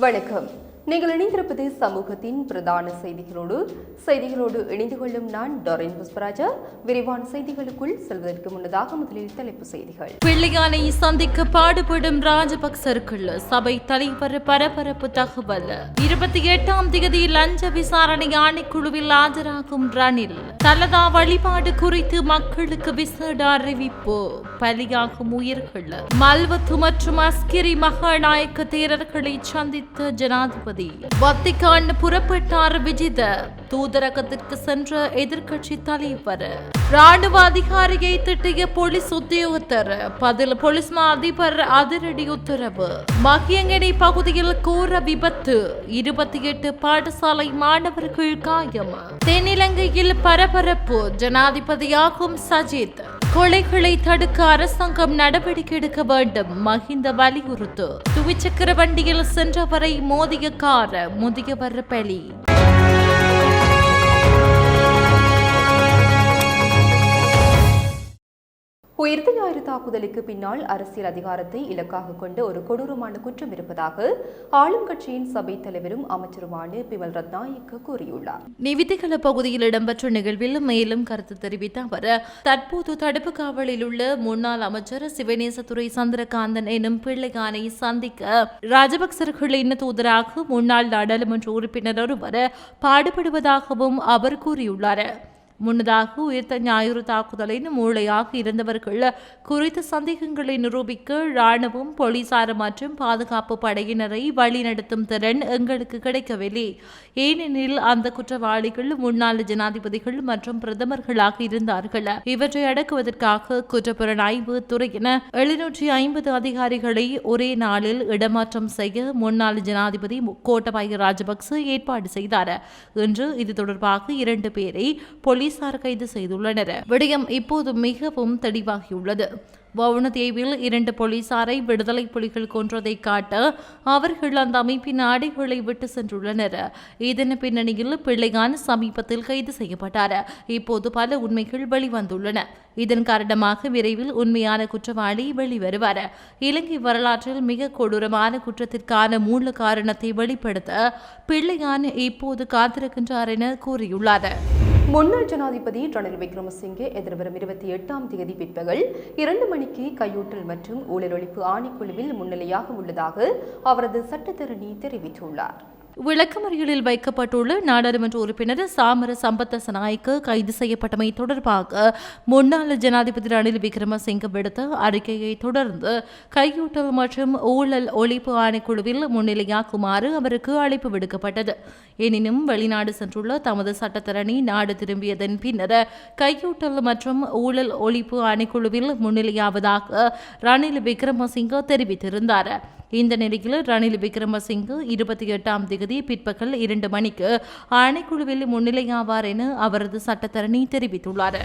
வணக்கம். நீங்கள் இணைந்திருப்பது சமூகத்தின் பிரதான செய்திகளோடு செய்திகளோடு இணைந்து கொள்ளும் நான் டொரின் புஷ்பராஜா. விரிவான செய்திகளுக்குள் செல்வதற்கு முன்னதாக முதலில் தலைப்பு செய்திகள். பிள்ளையானை சந்திக்க பாடுபடும் ராஜபக்சர்கள் சபை தலைவர் பரபரப்பு தகவல். இருபத்தி எட்டாம் தேதி லஞ்ச விசாரணை ஆணைக்குழுவில் ஆஜராகும் ரணில். தலதா வழிபாடு குறித்து மக்களுக்கு விசேட அறிவிப்பு. பலியாகும் உயிர்கள். மல்வத்து மற்றும் அஸ்கிரி மகாநாயக்க தேரர்களை சந்தித்த ஜனாதிபதி. வத்திக்கான் புறப்பட்டார் விஜித. தூதரகத்திற்கு சென்ற எதிர்க்கட்சி தலைவர். ராணுவ அதிகாரியை திட்டிய போலீஸ் உத்தியோகத்தர். பதில் போலீஸ் மா அதிபர் அதிரடி உத்தரவு. மகியங்கனி பகுதியில் கோர விபத்து. இருபத்தி எட்டு பாடசாலை மாணவர்கள் காயம். தென்னிலங்கையில் பரபரப்பு. ஜனாதிபதியாகும் சஜித். கொலைகளை தடுக்க அரசாங்கம் நடவடிக்கை எடுக்க வேண்டும். மஹிந்த வலியுறுத்து. துவிச்சக்கர வண்டியில் சென்றவரை மோதிய கார் முதியவர் பலி. உயிர்த்த ஞாயிறு தாக்குதலுக்கு பின்னால் அரசியல் அதிகாரத்தை இலக்காக கொண்டு ஒரு கொடூரமான குற்றம் இருப்பதாக ஆளும் கட்சியின் சபை தலைவரும் அமைச்சருமான பிமல் ரத்நாயக்க கூறியுள்ளார். நிவிதிகள பகுதியில் இடம்பெற்ற நிகழ்வில் மேலும் கருத்து தெரிவித்த அவர் தற்போது தடுப்பு காவலில் உள்ள முன்னாள் அமைச்சர் சிவநேசத்துறை சந்திரகாந்தன் எனும் பிள்ளையானை சந்திக்க ராஜபக்சர்களின் தூதராக முன்னாள் நாடாளுமன்ற உறுப்பினர் ஒருவர் பாடுபடுவதாகவும் அவர் கூறியுள்ளார். முன்னதாக உயிர்த்த ஞாயிறு தாக்குதலின் மூளையாக இருந்தவர்கள் குறித்த சந்தேகங்களை நிரூபிக்க இராணுவம் போலீசார் மற்றும் பாதுகாப்பு படையினரை வழிநடத்தும் திறன் எங்களுக்கு கிடைக்கவில்லை. ஏனெனில் அந்த குற்றவாளிகள் முன்னாள் ஜனாதிபதிகள் மற்றும் பிரதமர்களாக இருந்தார்கள். இவற்றை அடக்குவதற்காக குற்றப்புலனாய்வு துறையின எழுநூற்றி ஐம்பது அதிகாரிகளை ஒரே நாளில் இடமாற்றம் செய்ய முன்னாள் ஜனாதிபதி கோட்டபாய ராஜபக்ச ஏற்பாடு செய்தார். இன்று இது தொடர்பாக இரண்டு பேரை போலீசார் கைது செய்துள்ளனர். விடயம் இப்போது மிகவும் தெளிவாகியுள்ளது. வவுணதேவில் இரண்டு போலீசாரை விடுதலை புலிகள் கொன்றதை காட்ட அவர்கள் அந்த அமைப்பின் ஆடைகளை விட்டு சென்றுள்ளனர். இதன் பின்னணியில் பிள்ளைகான் சமீபத்தில் கைது செய்யப்பட்டார். இப்போது பல உண்மைகள் வெளிவந்துள்ளன. இதன் காரணமாக விரைவில் உண்மையான குற்றவாளி வெளிவருவார். இலங்கை வரலாற்றில் மிக கொடூரமான குற்றத்திற்கான மூல காரணத்தை வெளிப்படுத்த பிள்ளையான் இப்போது காத்திருக்கின்றார் என கூறியுள்ளார். முன்னாள் ஜனாதிபதி ரணில் விக்ரமசிங்கே எதிர்வரும் இருபத்தி எட்டாம் தேதி பிற்பகல் இரண்டு மணிக்கு கையூட்டல் மற்றும் ஊழல் ஒழிப்பு ஆணைக்குழுவில் முன்னிலையாக உள்ளதாக அவரது சட்டத்தரணி தெரிவித்துள்ளார். விளக்கமறியலில் வைக்கப்பட்டுள்ள நாடாளுமன்ற உறுப்பினர் சாமர சம்பத்த சநாயக்க கைது செய்யப்பட்டமை தொடர்பாக முன்னாள் ஜனாதிபதி ரணில் விக்ரமசிங்க விடுத்த அறிக்கையை தொடர்ந்து கையூட்டல் மற்றும் ஊழல் ஒழிப்பு ஆணைக்குழுவில் முன்னிலையாக்குமாறு அவருக்கு அழைப்பு விடுக்கப்பட்டது. எனினும் வெளிநாடு சென்றுள்ள தமது சட்டத்தரணி நாடு திரும்பியதன் பின்னர் கையூட்டல் மற்றும் ஊழல் ஒழிப்பு ஆணைக்குழுவில் முன்னிலையாவதாக ரணில் விக்ரமசிங்க தெரிவித்திருந்தார். இந்த நிலையில் ரணில் விக்ரமசிங்கு இருபத்தி எட்டாம் தேதி பிற்பகல் இரண்டு மணிக்கு ஆணைக்குழுவில் முன்னிலையாவார் என அவரது சட்டத்தரணி தெரிவித்துள்ளார்.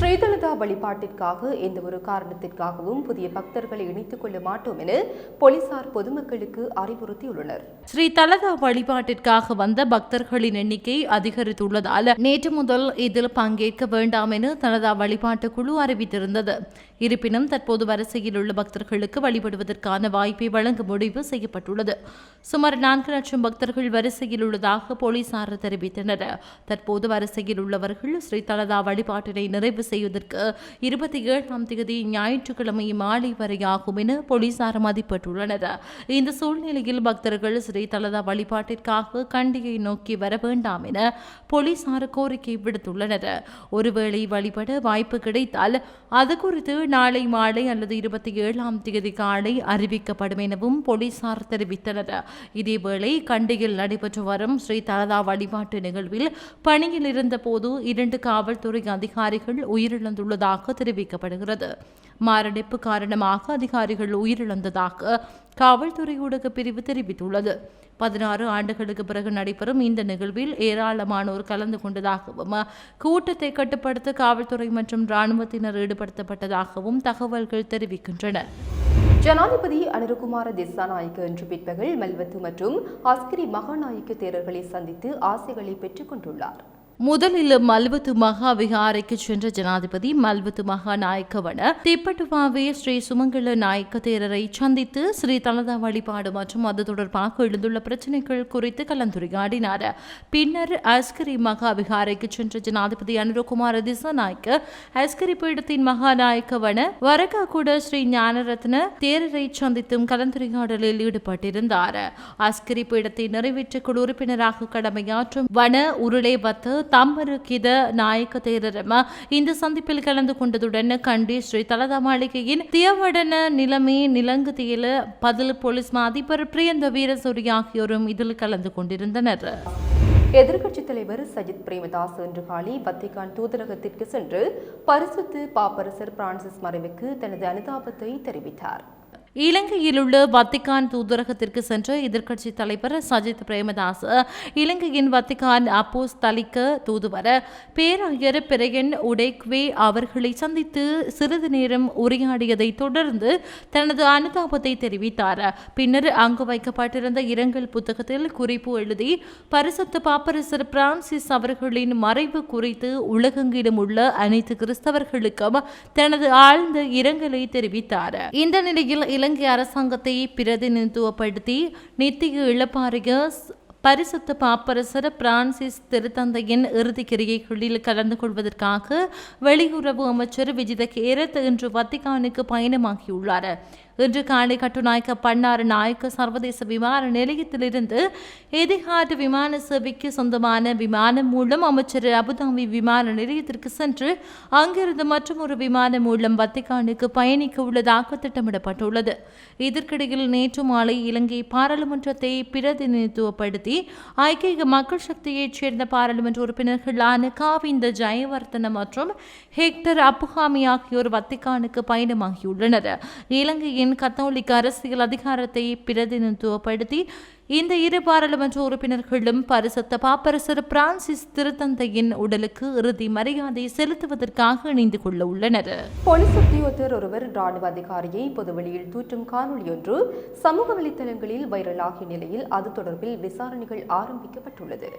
ஸ்ரீதலதா வழிபாட்டிற்காக எந்த ஒரு காரணத்திற்காகவும் புதிய பக்தர்களை இணைத்துக் கொள்ள மாட்டோம் என போலீசார் பொதுமக்களுக்கு அறிவுறுத்தியுள்ளனர். ஸ்ரீதலதா வழிபாட்டிற்காக வந்த பக்தர்களின் எண்ணிக்கை அதிகரித்துள்ளதால் நேற்று முதல் இதில் பங்கேற்க வேண்டாம் என தலதா வழிபாட்டு குழு அறிவித்திருந்தது. இருப்பினும் தற்போது வரிசையில் உள்ள பக்தர்களுக்கு வழிபடுவதற்கான வாய்ப்பை வழங்க முடிவு செய்யப்பட்டுள்ளது. சுமார் நான்கு லட்சம் பக்தர்கள் வரிசையில் உள்ளதாக போலீசார் தெரிவித்தனர். தற்போது வரிசையில் உள்ளவர்கள் ஸ்ரீதலதா வழிபாட்டினை நிறைவு செய்வதற்கு இருபத்தி ஏழாம் தேதி ஞாயிற்றுக்கிழமை மாலை வரை ஆகும் என போலீசார் மதிப்பிட்டுள்ளனர். இந்த சூழ்நிலையில் பக்தர்கள் ஸ்ரீ தலதா வழிபாட்டிற்காக கண்டியை நோக்கி வர வேண்டாம் என போலீசார் கோரிக்கை விடுத்துள்ளனர். ஒருவேளை வழிபட வாய்ப்பு கிடைத்தால் அது குறித்து நாளை மாலை அல்லது இருபத்தி ஏழாம் தேதி காலை அறிவிக்கப்படும் எனவும் போலீசார் தெரிவித்தனர். இதேவேளை கண்டியில் நடைபெற்று வரும் ஸ்ரீ தலதா வழிபாட்டு நிகழ்வில் பணியில் இருந்தபோது இரண்டு காவல்துறை அதிகாரிகள் உயிரிழந்துள்ளதாக தெரிவிக்கப்படுகிறது. மாரடைப்பு காரணமாக அதிகாரிகள் உயிரிழந்ததாக காவல்துறை ஊடக பிரிவு தெரிவித்துள்ளது. பதினாறு ஆண்டுகளுக்கு பிறகு நடைபெறும் இந்த நிகழ்வில் ஏராளமானோர் கலந்து கொண்டதாகவும் கூட்டத்தை கட்டுப்படுத்த காவல்துறை மற்றும் இராணுவத்தினர் ஈடுபடுத்தப்பட்டதாகவும் தகவல்கள் தெரிவிக்கின்றன. ஜனாதிபதி அனிருகுமார திசாநாயக்க இன்று பிற்பகல் மல்வத்து மற்றும் அஸ்கிரி மகாநாயக்க தேரர்களை சந்தித்து ஆசைகளை பெற்றுக் கொண்டுள்ளார். முதலில் மல்வத்து மகா விகாரைக்கு சென்ற ஜனாதிபதி மல்வத்து மகா நாயக்கவன திப்பட்டுவாவே ஸ்ரீ சுமங்கல நாயக்க தேரரை சந்தித்து ஸ்ரீ தலதா வழிபாடு மற்றும் அது தொடர்பாக எழுந்துள்ள பிரச்சனைகள் குறித்து கலந்துரையாடினார். பின்னர் அஸ்கரி மகா விகாரைக்கு சென்ற ஜனாதிபதி அனுரகுமார திசநாயக்க அஸ்கரி பீடத்தின் மகா நாயக்கவன வரகாகுட ஸ்ரீ ஞானரத்ன தேரரை சந்தித்தும் கலந்துரையாடலில் ஈடுபட்டிருந்தார். அஸ்கரி பீடத்தை நிறைவேற்ற குழு உறுப்பினராக கடமையாற்றும் வன உருளை பத்து தம்பரு கித நாயக்க தேரரம இந்த சந்திப்பில் கலந்து கொண்டதுடன் கண்டி ஸ்ரீ தலதா மாளிகையின் தியவடன நிலைமை நிலங்கு தியில பதில் போலீஸ் அதிபர் பிரியந்த வீரசூரி ஆகியோரும் இதில் கலந்து கொண்டிருந்தனர். எதிர்க்கட்சித் தலைவர் சஜித் பிரேமதாஸ் இன்று காலை வத்திகான் தூதரகத்திற்கு சென்று பரிசுத்து பாப்பரசர் பிரான்சிஸ் மறைவுக்கு தனது அனுதாபத்தை தெரிவித்தார். இலங்கையில் உள்ள வத்திகான் தூதரகத்திற்கு சென்ற எதிர்க்கட்சி தலைவர் சஜித் பிரேமதாஸ் இலங்கையின் வத்திகான் அப்போஸ் தலிக்க தூதுவர் பேராயர் பிரையன் உடேக்வே அவர்களை சந்தித்து சிறிது நேரம் உரையாடியதை தொடர்ந்து தனது அனுதாபத்தை தெரிவித்தார். பின்னர் அங்கு வைக்கப்பட்டிருந்த இரங்கல் புத்தகத்தில் குறிப்பு எழுதி பரிசுத்த பாப்பரசர் பிரான்சிஸ் அவர்களின் மறைவு குறித்து உலகெங்கிலும் உள்ள அனைத்து கிறிஸ்தவர்களுக்கும் தனது ஆழ்ந்த இரங்கலை தெரிவித்தார். இந்த நிலையில் இலங்கை அரசாங்கத்தை பிரதிநிதித்துவப்படுத்தி நித்திய இழப்பாரிய பரிசுத்த பாப்பரசர் பிரான்சிஸ் திருத்தந்தையின் இறுதி கிரியைகளில் கலந்து கொள்வதற்காக வெளியுறவு அமைச்சர் விஜித கேரத் இன்று வத்திகானுக்கு பயணமாகியுள்ளார். இன்று காலை கட்டுநாயக்க பன்னாறு நாயக்க சர்வதேச விமான நிலையத்திலிருந்து எதிஹாட் விமான சேவைக்கு சொந்தமான விமானம் மூலம் அமைச்சர் அபுதாபி விமான நிலையத்திற்கு சென்று அங்கிருந்து மற்றொரு விமானம் மூலம் வத்திகானுக்கு பயணிக்க உள்ளதாக திட்டமிடப்பட்டுள்ளது. இதற்கிடையில் நேற்று மாலை இலங்கை பாராளுமன்றத்தை பிரதிநிதித்துவப்படுத்தி ஐக்கிய மக்கள் சக்தியைச் சேர்ந்த பாராளுமன்ற உறுப்பினர்களான காவிந்த ஜெயவர்தன மற்றும் ஹெக்டர் அப்புகாமி ஆகியோர் வத்திகானுக்கு பயணமாகியுள்ளனர். இலங்கையின் கத்தோலிக்க அரசியல் அதிகாரத்தை பிரதிநிதித்துவப்படுத்தி இந்த இரு பாராளுமன்ற உறுப்பினர்களும் பரிசுத்த பாப்பரசர் பிரான்சிஸ் திருத்தந்தையின் உடலுக்கு இறுதி மரியாதை செலுத்துவதற்காக இணைந்து கொள்ள உள்ளனர். போலீஸ் உத்தியோகத்தர் ஒருவர் ராணுவ அதிகாரியை பொதுவெளியில் தூற்றும் காணொளியொன்று சமூக வலைத்தளங்களில் வைரலாகிய நிலையில் அது தொடர்பில் விசாரணைகள் ஆரம்பிக்கப்பட்டுள்ளது.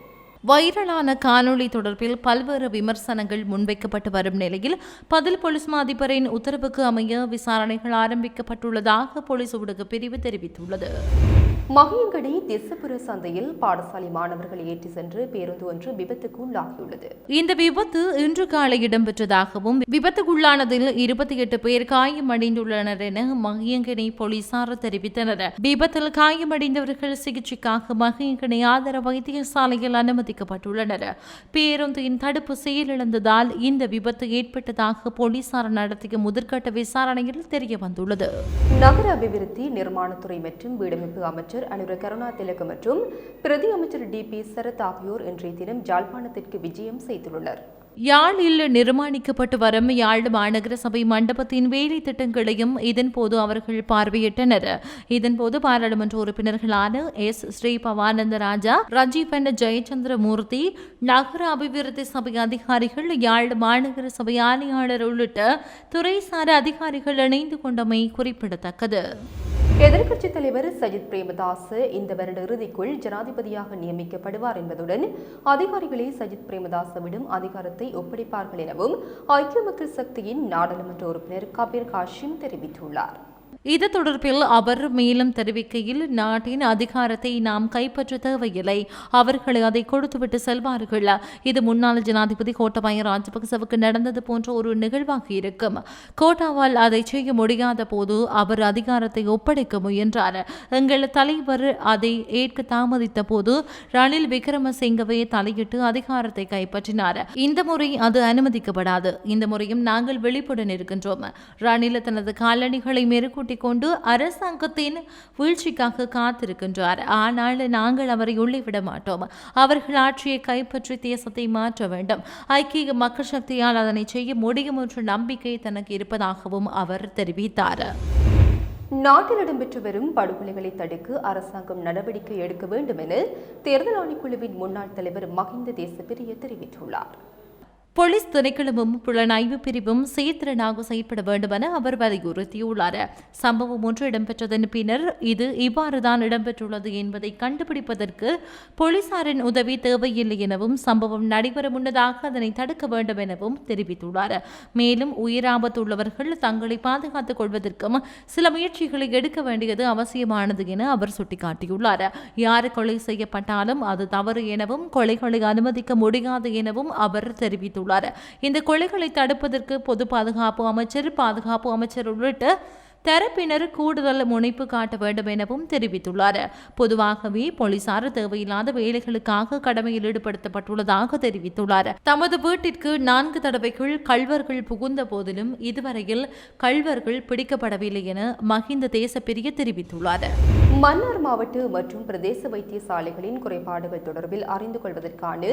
வைரலான காணொளி தொடர்பில் பல்வேறு விமர்சனங்கள் முன்வைக்கப்பட்டு வரும் நிலையில் பதில் போலீஸ் மா அதிபரின் உத்தரவுக்கு அமைய விசாரணைகள் ஆரம்பிக்கப்பட்டுள்ளதாக போலீஸ் ஊடக பிரிவு தெரிவித்துள்ளது. மகியங்கடி திசப்புர சந்தையில் பாடசாலை மாணவர்களை ஏற்றி சென்று பேருந்து ஒன்று விபத்துக்கு உள்ளாகியுள்ளது. இந்த விபத்து இன்று காலை இடம்பெற்றதாகவும் விபத்துக்குள்ளானதில் இருபத்தி எட்டு பேர் காயமடைந்துள்ளனர் என மகியங்கனை போலீசார் தெரிவித்தனர். விபத்தில் காயமடைந்தவர்கள் சிகிச்சைக்காக மகியங்கனை ஆதார வைத்தியசாலையில் அனுமதிக்கப்பட்டுள்ளனர். பேருந்தின் தடுப்பு செயலிழந்ததால் இந்த விபத்து ஏற்பட்டதாக போலீசார் நடத்திய முதற்கட்ட விசாரணையில் தெரிய வந்துள்ளது நகர அபிவிருத்தி நிர்மாணத்துறை மற்றும் வீடமைப்பு அமைச்சர் அனுர கருணா திலக மற்றும் பிரதி அமைச்சர் டி பி சரத் ஆகியோர் இன்றைய தினம் ஜாழ்ப்பாணத்திற்கு விஜயம் செய்துள்ளனர். யாழில் நிர்மாணிக்கப்பட்டு வரும் யாழ் மாநகர சபை மண்டபத்தின் வேலை திட்டங்களையும் இதன்போது அவர்கள் பார்வையிட்டனர். இதன்போது பாராளுமன்ற உறுப்பினர்களான எஸ். ஸ்ரீ பவானந்த ராஜா ரஜீவன் ஜெயச்சந்திரமூர்த்தி நகர அபிவிருத்தி சபை அதிகாரிகள் யாழ் மாநகர சபை ஆணையாளர் உள்ளிட்ட துறைசார அதிகாரிகள் இணைந்து கொண்டமை குறிப்பிடத்தக்கது. எதிர்க்கட்சித் தலைவர் சஜித் பிரேமதாஸ் இந்த வருட இறுதிக்குள் ஜனாதிபதியாக நியமிக்கப்படுவார் என்பதுடன் அதிகாரிகளே சஜித் பிரேமதாசவிடம் அதிகாரத்தை ஒப்படைப்பார்கள் எனவும் ஐக்கிய மக்கள் சக்தியின் நாடாளுமன்ற உறுப்பினர் கபீர் காஷிம் தெரிவித்துள்ளார். இது தொடர்பில் அவர் மேலும் தெரிவிக்கையில் நாட்டின் அதிகாரத்தை நாம் கைப்பற்ற தேவையில்லை. அவர்களை அதை கொடுத்துவிட்டு செல்வார்கள். இது முன்னாள் ஜனாதிபதி கோட்டபாய ராஜபக்சவுக்கு நடந்தது போன்ற ஒரு நிகழ்வாக இருக்கும். கோட்டாவால் அதை செய்ய முடியாத போது அவர் அதிகாரத்தை ஒப்படைக்க முயன்றார். எங்கள் தலைவர் அதை ஏற்க தாமதித்த போது ரணில் விக்ரமசிங்கவே தலையிட்டு அதிகாரத்தை கைப்பற்றினார். இந்த முறை அது அனுமதிக்கப்படாது. இந்த முறையும் நாங்கள் விழிப்புடன் இருக்கின்றோம் ரணில் தனது காலணிகளை மெருகூட்டி கொண்டு அரசாங்கத்தின் வீழ்ச்சிக்காக காத்திருக்கின்றார். ஆனால் நாங்கள் அவரை உள்ளே விட மாட்டோம். அவர்கள் ஆட்சியை கைப்பற்றி தேசத்தை மாற்ற வேண்டும். ஐக்கிய மக்கள் சக்தியால் அதனை செய்ய முடியும் என்ற நம்பிக்கை தனக்கு இருப்பதாகவும் அவர் தெரிவித்தார். நாட்டில் இடம்பெற்று வரும் படுகொலைகளை தடுக்க அரசாங்கம் நடவடிக்கை எடுக்க வேண்டும் என தேர்தல் ஆணைக்குழுவின் முன்னாள் தலைவர் மஹிந்த தேசப்பிரிய தெரிவித்துள்ளார். போலீஸ் திணைக்களமும் புலனாய்வு பிரிவும் சீர்திறனாக செயற்பட வேண்டும் என அவர் வலியுறுத்தியுள்ளார். சம்பவம் ஒன்று இடம்பெற்றதன் பின்னர் இது இவ்வாறுதான் இடம்பெற்றுள்ளது என்பதை கண்டுபிடிப்பதற்கு போலீசாரின் உதவி தேவையில்லை எனவும் சம்பவம் நடைபெற முன்னதாக அதனை தடுக்க வேண்டும் எனவும் தெரிவித்துள்ளார். மேலும் உயிராபத்து உள்ளவர்கள் தங்களை பாதுகாத்துக் கொள்வதற்கும் சில முயற்சிகளை எடுக்க வேண்டியது அவசியமானது என அவர் சுட்டிக்காட்டியுள்ளார். யார் கொலை செய்யப்பட்டாலும் அது தவறு எனவும் கொலைகளை அனுமதிக்க முடியாது எனவும் அவர் தெரிவித்துள்ளார். இந்த கொலைகளை தடுப்பதற்கு பொது பாதுகாப்பு அமைச்சர் பாதுகாப்பு அமைச்சர் உள்ளிட்ட தரப்பினர் கூடுதல் முனைப்பு காட்ட வேண்டும் எனவும் தெரிவித்துள்ளார். பொதுவாகவே போலீசார் தேவையில்லாத வேலைகளுக்காக கடமையில் ஈடுபடுத்தப்பட்டுள்ளதாக தெரிவித்துள்ளார். தமது வீட்டிற்கு நான்கு தடவைகள் கல்வர்கள் புகுந்த போதிலும் இதுவரையில் கல்வர்கள் பிடிக்கப்படவில்லை என மஹிந்த தேசப்பிரிய தெரிவித்துள்ளார். மன்னார் மாவட்ட மற்றும் பிரதேச வைத்தியசாலைகளின் குறைபாடுகள் தொடர்பில் அறிந்து கொள்வதற்கான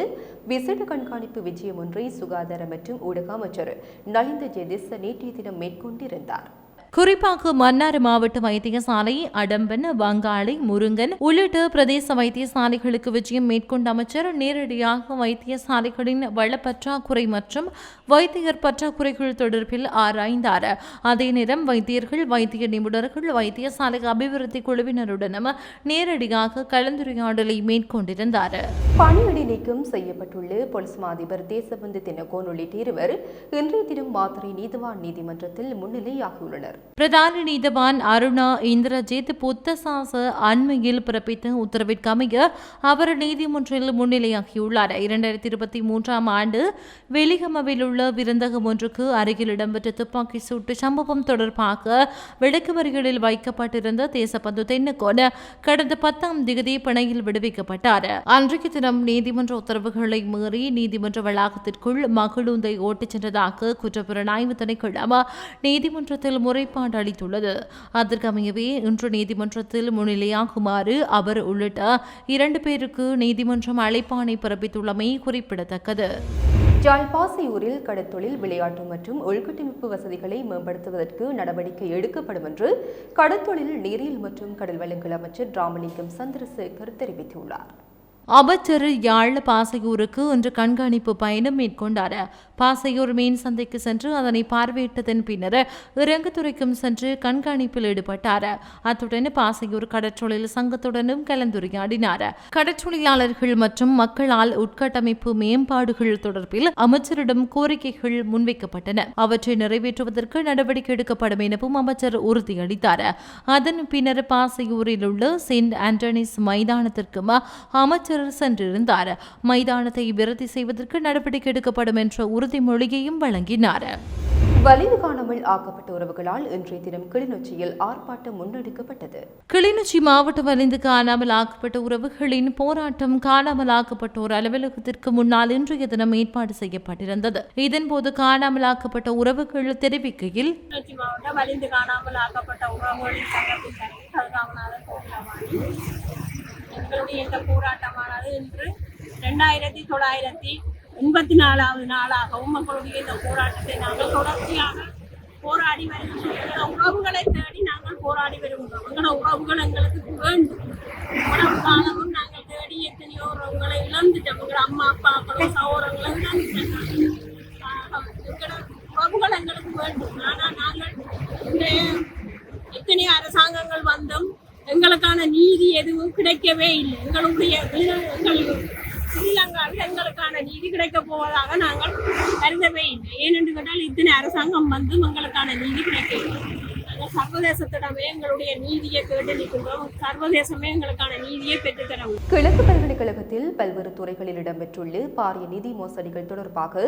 விசேட கண்காணிப்பு விஜயம் ஒன்றை சுகாதார மற்றும் ஊடக அமைச்சர் நலிந்த ஜெதிஸ் நேற்றைய தினம் மேற்கொண்டிருந்தார். குறிப்பாக மன்னார் மாவட்ட வைத்தியசாலை அடம்பன் வங்காளி முருங்கன் உள்ளிட்ட பிரதேச வைத்தியசாலைகளுக்கு விஜயம் மேற்கொண்ட அமைச்சர் நேரடியாக வைத்தியசாலைகளின் வளப்பற்றாக்குறை மற்றும் வைத்தியர் பற்றாக்குறைகள் தொடர்பில் ஆராய்ந்தார். அதே நேரம் வைத்தியர்கள் வைத்திய நிபுணர்கள் வைத்தியசாலை அபிவிருத்தி குழுவினருடனும் நேரடியாக கலந்துரையாடலை மேற்கொண்டிருந்தார். பணியிடை நீக்கம் செய்யப்பட்டுள்ள போலீஸ் மாதிபர் தேசபந்து தினகோன் உள்ளிட்ட இருவர் இன்றைய தினம் மாத்திரை நீதிவான் நீதிமன்றத்தில் முன்னிலையாகியுள்ளனர். பிரதான நீதவான் அருணா இந்திரஜித் புத்தசாச அண்மையில் பிறப்பித்த உத்தரவிற்கமைய அவர் நீதிமன்றில் முன்னிலையாகியுள்ளார். இரண்டாயிரத்தி இருபத்தி மூன்றாம் ஆண்டு வெளிகமவில் உள்ள விருந்தகம் ஒன்றுக்கு அருகில் இடம்பெற்ற துப்பாக்கி சூட்டு சம்பவம் தொடர்பாக விளக்குமறிகளில் வைக்கப்பட்டிருந்த தேசபந்து தென்னகோன் கடந்த பத்தாம் திகதி பிணையில் விடுவிக்கப்பட்டார். அன்றைக்கு தினம் நீதிமன்ற உத்தரவுகளை மீறி நீதிமன்ற வளாகத்திற்குள் மகளுந்தை ஓட்டிச் சென்றதாக குற்றப்புலனாய்வு திணைக்களம் நீதிமன்றத்தில் முறைப்பாடு அளித்துள்ளது. அதற்கமையவே இன்று நீதிமன்றத்தில் முன்னிலையாகுமாறு அவர் உள்ளிட்ட இரண்டு பேருக்கு நீதிமன்றம் அழைப்பாணை பிறப்பித்துள்ளமை குறிப்பிடத்தக்கது. ஜாழ்பாசையூரில் கடற்தொழில் விளையாட்டு மற்றும் உள்கட்டமைப்பு வசதிகளை மேம்படுத்துவதற்கு நடவடிக்கை எடுக்கப்படும் என்று கடற்தொழில் நீரியல் மற்றும் கடல் வளங்கள் அமைச்சர் ராமலிங்கம் சந்திரசேகர் தெரிவித்துள்ளார். அமைச்சர் யாழ் பாசையூருக்கு இன்று கண்காணிப்பு பயணம் மேற்கொண்டார். பாசையூர் மீன் சந்தைக்கு சென்று அதனை பார்வையிட்டதன் பின்னர் இறங்குத்துறைக்கும் சென்று கண்காணிப்பில் ஈடுபட்டார். அத்துடன் பாசையூர் கடற்றொழில் சங்கத்துடனும் கலந்துரையாடினார். கடற்றொழிலாளர்கள் மற்றும் மக்களால் உட்கட்டமைப்பு மேம்பாடுகள் தொடர்பில் அமைச்சரிடம் கோரிக்கைகள் முன்வைக்கப்பட்டன. அவற்றை நிறைவேற்றுவதற்கு நடவடிக்கை எடுக்கப்படும் எனவும் அமைச்சர் உறுதியளித்தார். அதன் பின்னர் பாசையூரில் உள்ள செயின்ட் ஆண்டனிஸ் மைதானத்திற்கும் அமைச்சர் சென்றிருந்தார். மைதானத்தை விருத்தி செய்வதற்கு நடவடிக்கை எடுக்கப்படும் என்ற உறுதிமொழியையும் வழங்கினார். வலிந்து காணாமல் ஆக்கப்பட்ட உறவுகளால் இன்றைய தினம் கிளிநொச்சியில் ஆர்ப்பாட்டம் முன்னெடுக்கப்பட்டது. கிளிநொச்சி மாவட்டம் வலிந்து காணாமல் ஆக்கப்பட்ட உறவுகளின் போராட்டம் காணாமல் ஆக்கப்பட்டோர் அலுவலகத்திற்கு முன்னால் இன்றைய தினம் ஏற்பாடு செய்யப்பட்டிருந்தது. இதன்போது காணாமல் ஆக்கப்பட்ட உறவுகள் தெரிவிக்கையில் மாவட்டம் வலிந்து காணாமல் ஆக்கப்பட்ட உறவுகளின் மக்களுடைய இந்த போராட்டமானது இன்று ரெண்டாயிரத்தி தொள்ளாயிரத்தி எண்பத்தி நாலாவது நாளாகவும் மக்களுடைய இந்த போராட்டத்தை நாங்கள் தொடர்ச்சியாக போராடி வருகின்றோம். எங்களோட உறவுகளை தேடி நாங்கள் போராடி வருகின்றோம். எங்களோட உறவுகள் எங்களுக்கு வேண்டும் இவ்வளவு காலமும் நாங்கள் தேடி எத்தனையோ உறவுகளை இழந்துட்டோம். எங்களோட அம்மா அப்பாக்களும் சகோதரங்களும் இழந்துட்டோம். எங்களோட உறவுகள் எங்களுக்கு வேண்டும் ஆனால் நாங்கள் இன்றைய எத்தனை அரசாங்கங்கள் வந்தும். எங்களுக்கான நீதி எதுவும் கிடைக்கவே இல்லை. எங்களுடைய வீர- ஸ்ரீலங்காவில் எங்களுக்கான நீதி கிடைக்க போவதாக நாங்கள் கருதவே இல்லை. ஏனென்று கேட்டால் இத்தனை அரசாங்கம் வந்து எங்களுக்கான நீதி கிடைக்கவில்லை. நாங்கள் சர்வதேசத்திடமே எங்களுடைய நீதியை கேட்டு நிற்கின்றோம். சர்வதேசமே எங்களுக்கான நீதியை பெற்றுத்தர வேண்டும் கிழக்கு பல்கலைக்கழகத்தில் பல்வேறு துறைகளில் இடம்பெற்றுள்ள பாரிய நிதி மோசடிகள் தொடர்பாக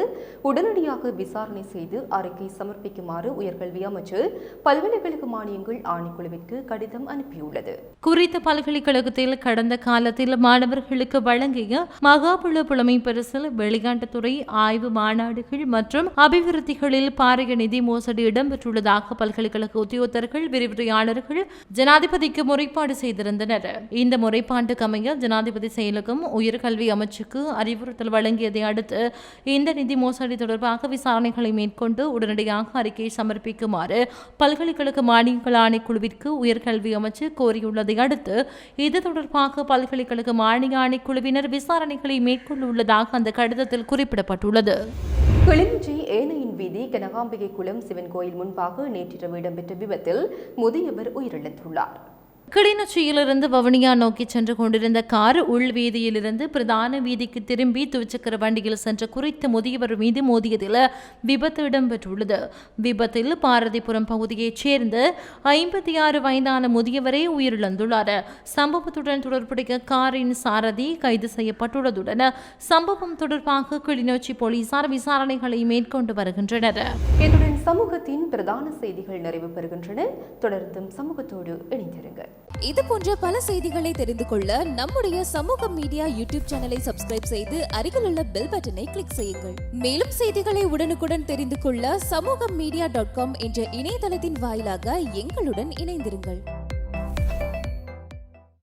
உடனடியாக விசாரணை செய்து அறிக்கை சமர்ப்பிக்குமாறு உயர்கல்வி அமைச்சர் பல்கலைக்கழக மானியங்கள் ஆணைக்குழுவிற்கு கடிதம் அனுப்பியுள்ளது. குறித்த பல்கலைக்கழகத்தில் கடந்த காலத்தில் மாணவர்களுக்கு வழங்கிய மகாபுல புலமை பரிசில் வெளிநாட்டுத்துறை ஆய்வு மாநாடுகள் மற்றும் அபிவிருத்திகளில் பாரிய நிதி மோசடி இடம்பெற்றுள்ளதாக பல்கலைக்கழக உத்தியோக உத்தியோகத்தர்கள் விரிவுரையாளர்கள் ஜனாதிபதிக்கு முறைப்பாடு செய்திருந்தனர். இந்த முறைப்பாட்டுக்கு அமைய ஜனாதிபதி செயலகம் உயர்கல்வி அமைச்சுக்கு அறிவுறுத்தல் வழங்கியதை அடுத்து இந்த நிதி மோசடி தொடர்பாக விசாரணைகளை மேற்கொண்டு உடனடியாக அறிக்கையை சமர்ப்பிக்குமாறு பல்கலைக்கழக மானியங்கள் ஆணைக்குழுவிற்கு உயர்கல்வி அமைச்சு கோரியுள்ளதை அடுத்து இது தொடர்பாக பல்கலைக்கழக மானிய ஆணைக்குழுவினர் விசாரணைகளை மேற்கொண்டுள்ளதாக அந்த கடிதத்தில் குறிப்பிடப்பட்டுள்ளது. கிளிநொச்சி ஏனையின் வீதி கனகாம்பிகை குளம் சிவன் கோயில் முன்பாக நேற்றிரவு இடம்பெற்ற விபத்து. விபத்தில் முதியவர் உயிரிழந்துள்ளார். கிளிநொச்சியிலிருந்து வவுனியா நோக்கி சென்று கொண்டிருந்த கார் உள் வீதியிலிருந்து பிரதான வீதிக்கு திரும்பி துவிச்சக்கர வண்டியில் சென்ற குறித்த முதியவர் மீது மோதியதில் விபத்து இடம்பெற்றுள்ளது. விபத்தில் பாரதிபுரம் பகுதியைச் சேர்ந்த ஐம்பத்தி ஆறு வயதான முதியவரே உயிரிழந்துள்ளார். சம்பவத்துடன் தொடர்புடைய காரின் சாரதி கைது செய்யப்பட்டுள்ளதுடன் சம்பவம் தொடர்பாக கிளிநொச்சி போலீசார் விசாரணைகளை மேற்கொண்டு வருகின்றனர். சமூகத்தின் பிரதான செய்திகள் நிறைவு பெறுகின்றன. தொடர்ந்தும் சமூகத்தோடு இணைந்திருங்கள். இது போன்ற பல செய்திகளை தெரிந்து கொள்ள நம்முடைய சமூக மீடியா யூடியூப் சேனலை சப்ஸ்கிரைப் செய்து அருகில் உள்ள பெல் பட்டனை கிளிக் செய்யுங்கள். மேலும் செய்திகளை உடனுக்குடன் தெரிந்து கொள்ள சமூக மீடியா டாட் காம் என்ற இணையதளத்தின் வாயிலாக எங்களுடன் இணைந்திருங்கள்.